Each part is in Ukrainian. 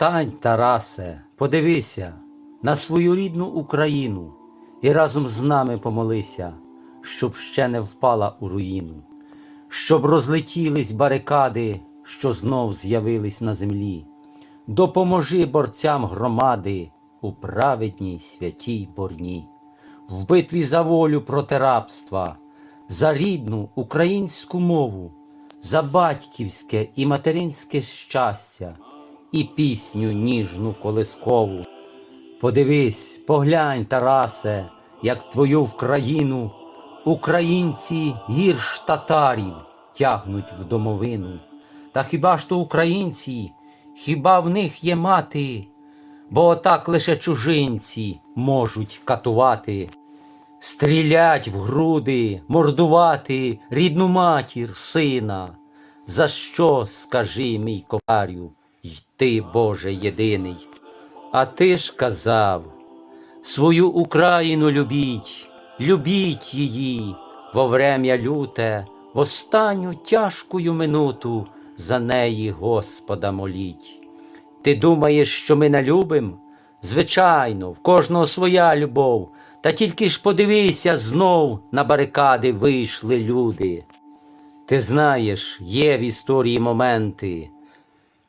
Встань, Тарасе, подивися на свою рідну Україну і разом з нами помолися, щоб ще не впала у руїну, щоб розлетілись барикади, що знов з'явились на землі. Допоможи борцям громади у праведній святій борні, в битві за волю проти рабства, за рідну українську мову, за батьківське і материнське щастя і пісню ніжну колискову. Подивись, поглянь, Тарасе, як твою в країну українці гірш татарів тягнуть в домовину. Та хіба ж то українці, хіба в них є мати, бо отак лише чужинці можуть катувати, стрілять в груди, мордувати рідну матір, сина. За що, скажи, мій коварю, й ти, Боже єдиний? А ти ж казав, свою Україну любіть, любіть її во врем'я люте, в останню тяжкую минуту за неї Господа моліть. Ти думаєш, що ми не любим? Звичайно, в кожного своя любов, та тільки ж подивися, знов на барикади вийшли люди. Ти знаєш, є в історії моменти,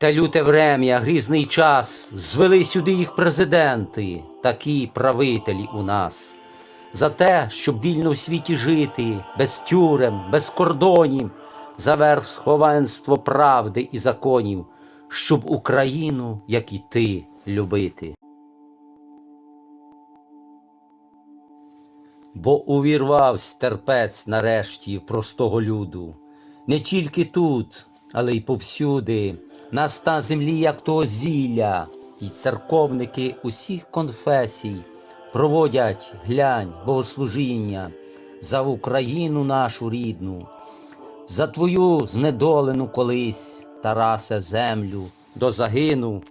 та люте врем'я, грізний час, звели сюди їх президенти, такі правителі у нас. За те, щоб вільно в світі жити, без тюрем, без кордонів, за верховенство правди і законів, щоб Україну, як і ти, любити. Бо увірвавсь терпець нарешті в простого люду, не тільки тут, але й повсюди, нас на землі, як того зілля, і церковники усіх конфесій проводять глянь богослужіння за Україну нашу рідну, за твою знедолену колись, Тарасе, землю, до загину.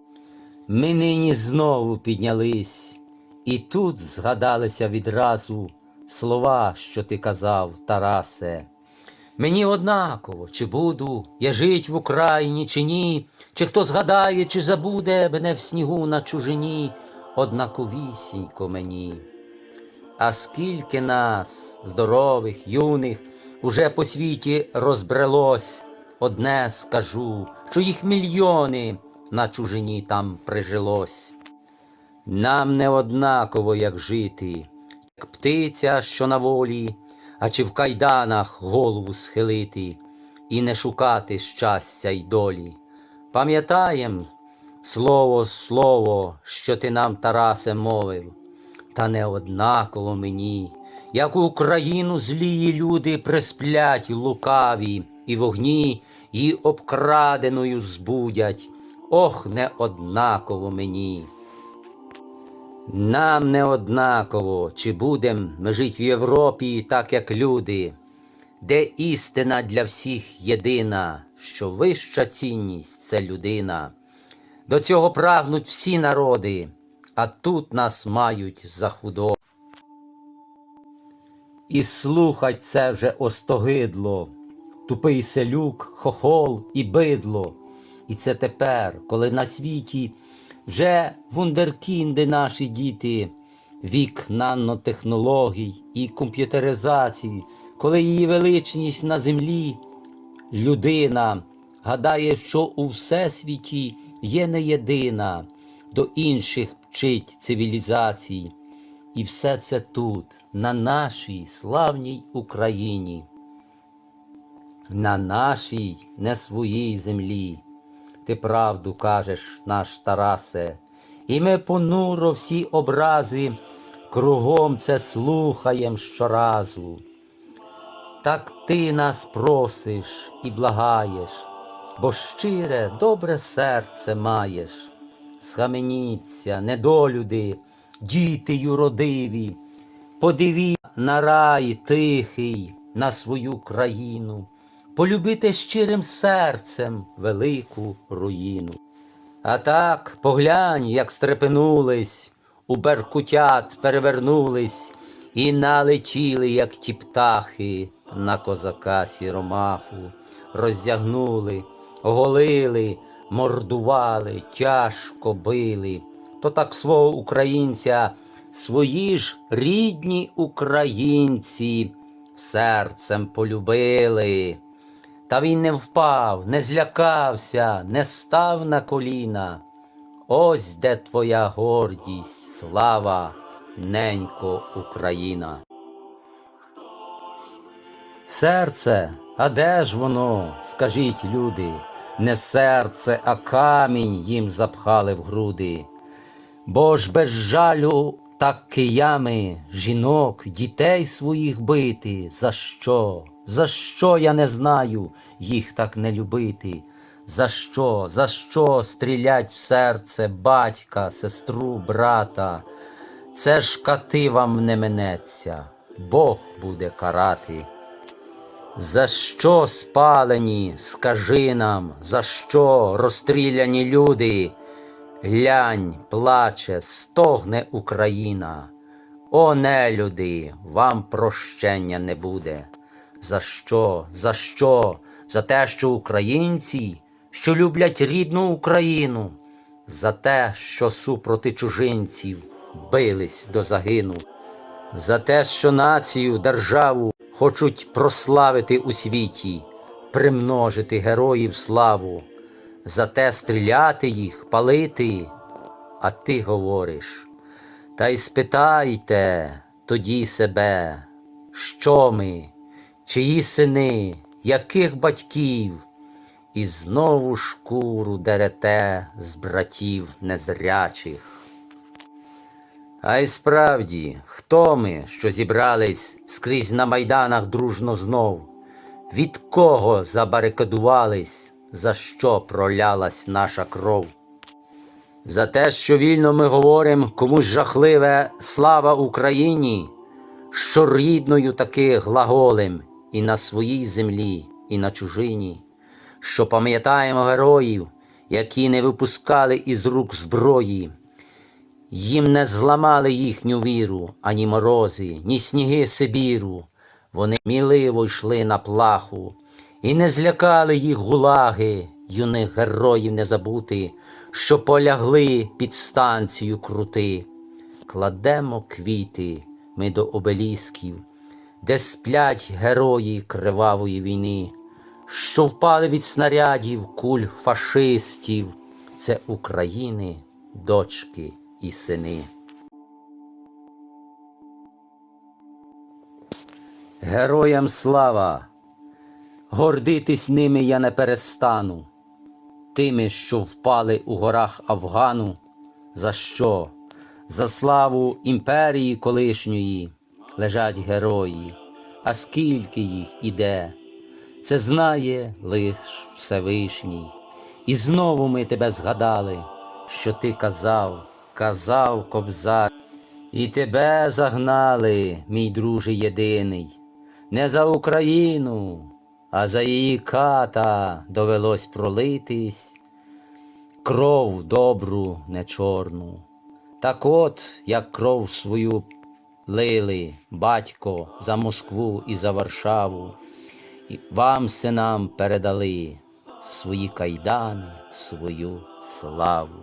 Ми нині знову піднялись, і тут згадалися відразу слова, що ти казав, Тарасе. Мені однаково, чи буду я жить в Україні, чи ні, чи хто згадає, чи забуде мене в снігу на чужині, однаковісінько мені. А скільки нас, здорових, юних, уже по світі розбрелось, одне скажу, що їх мільйони на чужині там прижилось. Нам не однаково, як жити, як птиця, що на волі, а чи в кайданах голову схилити і не шукати щастя й долі. Пам'ятаєм слово, слово, що ти нам, Тарасе, мовив, та не однаково мені, як Україну злії люди присплять лукаві, і вогні її обкраденою збудять. Ох, не однаково мені. Нам не однаково, чи будем ми жить в Європі так, як люди, де істина для всіх єдина, що вища цінність це людина. До цього прагнуть всі народи, а тут нас мають за худо. І слухать це вже остогидло, тупий селюк, хохол і бидло. І це тепер, коли на світі вже вундеркінди наші діти, вік нанотехнологій і комп'ютеризації, коли її величність на землі, людина гадає, що у всесвіті є не єдина, до інших вчить цивілізацій. І все це тут, на нашій славній Україні, на нашій не своїй землі. Ти правду кажеш, наш Тарасе, і ми понуро всі образи кругом це слухаєм щоразу. Так ти нас просиш і благаєш, бо щире, добре серце маєш. Схаменіться, недолюди, діти юродиві, подиві на рай тихий, на свою країну, полюбити щирим серцем велику руїну. А так поглянь, як стрепенулись, у беркутят перевернулись і налетіли, як ті птахи, на козака сіромаху, роздягнули, оголили, мордували, тяжко били, то так свого українця, свої ж рідні українці серцем полюбили. Та він не впав, не злякався, не став на коліна. Ось де твоя гордість, слава, ненько Україна. Серце, а де ж воно, скажіть люди, не серце, а камінь їм запхали в груди. Бо ж без жалю так киями, жінок, дітей своїх бити. За що? За що я не знаю їх так не любити? За що? За що стрілять в серце батька, сестру, брата? Це ж кати вам не минеться, Бог буде карати. За що спалені, скажи нам, за що розстріляні люди? Глянь, плаче, стогне Україна. О, нелюди, вам прощення не буде. За що? За що? За те, що українці, що люблять рідну Україну, за те, що супроти чужинців бились до загину, за те, що націю, державу хочуть прославити у світі, примножити героїв славу, за те стріляти їх, палити, а ти говориш. Та й спитайте тоді себе, що ми, чиї сини, яких батьків, і знову шкуру дерете з братів незрячих. А й справді, хто ми, що зібрались скрізь на майданах дружно знов? Від кого забарикадувались, за що пролялась наша кров? За те, що вільно ми говоримо комусь жахливе слава Україні, що рідною таки глаголем і на своїй землі, і на чужині, що пам'ятаємо героїв, які не випускали із рук зброї. Їм не зламали їхню віру, ані морози, ні сніги Сибіру. Вони міливо йшли на плаху, і не злякали їх гулаги, юних героїв не забути, що полягли під станцію крути. Кладемо квіти ми до обелісків, де сплять герої кривавої війни, що впали від снарядів куль фашистів. Це України, дочки і сини. Героям слава! Гордитись ними я не перестану, тими, що впали у горах Афгану. За що? За славу імперії колишньої лежать герої, а скільки їх іде, це знає лиш Всевишній. І знову ми тебе згадали, що ти казав, казав кобзар, і тебе загнали, мій друже єдиний, не за Україну, а за її ката довелось пролитись, кров добру, не чорну. Так от, як кров свою лили батько за Москву і за Варшаву, і вам, синам, передали свої кайдани, свою славу.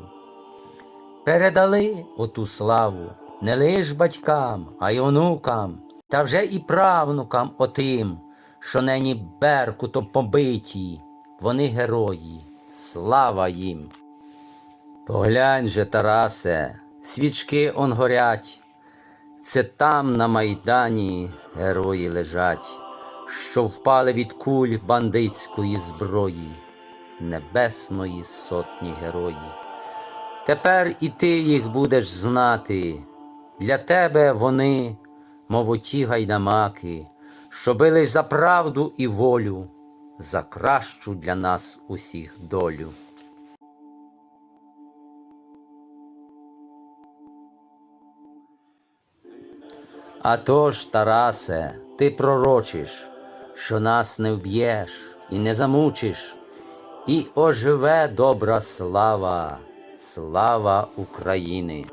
Передали оту славу не лиш батькам, а й онукам, та вже і правнукам отим, що нині беркутом побиті, вони герої, слава їм. Поглянь же, Тарасе, свічки он горять, це там на майдані герої лежать, що впали від куль бандитської зброї, небесної сотні герої. Тепер і ти їх будеш знати. Для тебе вони, мов оті гайдамаки, що бились за правду і волю, за кращу для нас усіх долю. А тож, Тарасе, ти пророчиш, що нас не вб'єш і не замучиш, і оживе добра слава, слава України.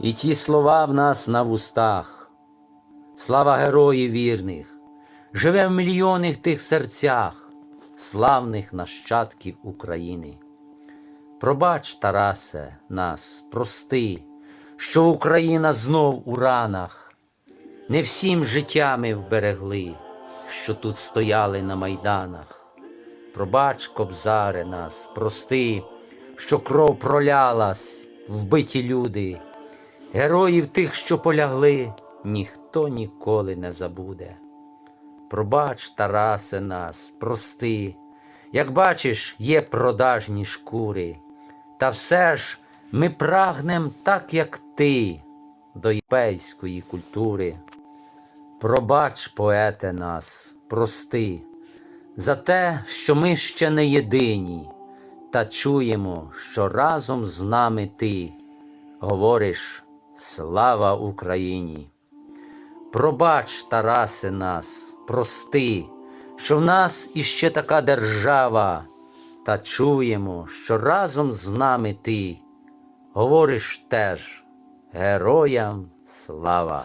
І ті слова в нас на вустах, слава героїв вірних, живе в мільйонних тих серцях, славних нащадків України. Пробач, Тарасе, нас, прости, що Україна знов у ранах. Не всім життями вберегли, що тут стояли на майданах. Пробач, кобзаре нас, прости, що кров пролялась, вбиті люди. Героїв тих, що полягли, ніхто ніколи не забуде. Пробач, Тарасе, нас, прости, як бачиш, є продажні шкури, та все ж ми прагнем так, як ти, до європейської культури. Пробач, поете нас, прости, за те, що ми ще не єдині, та чуємо, що разом з нами ти говориш Слава Україні! Пробач, Тарасе, нас, прости, що в нас іще така держава, та чуємо, що разом з нами ти говориш теж героям слава!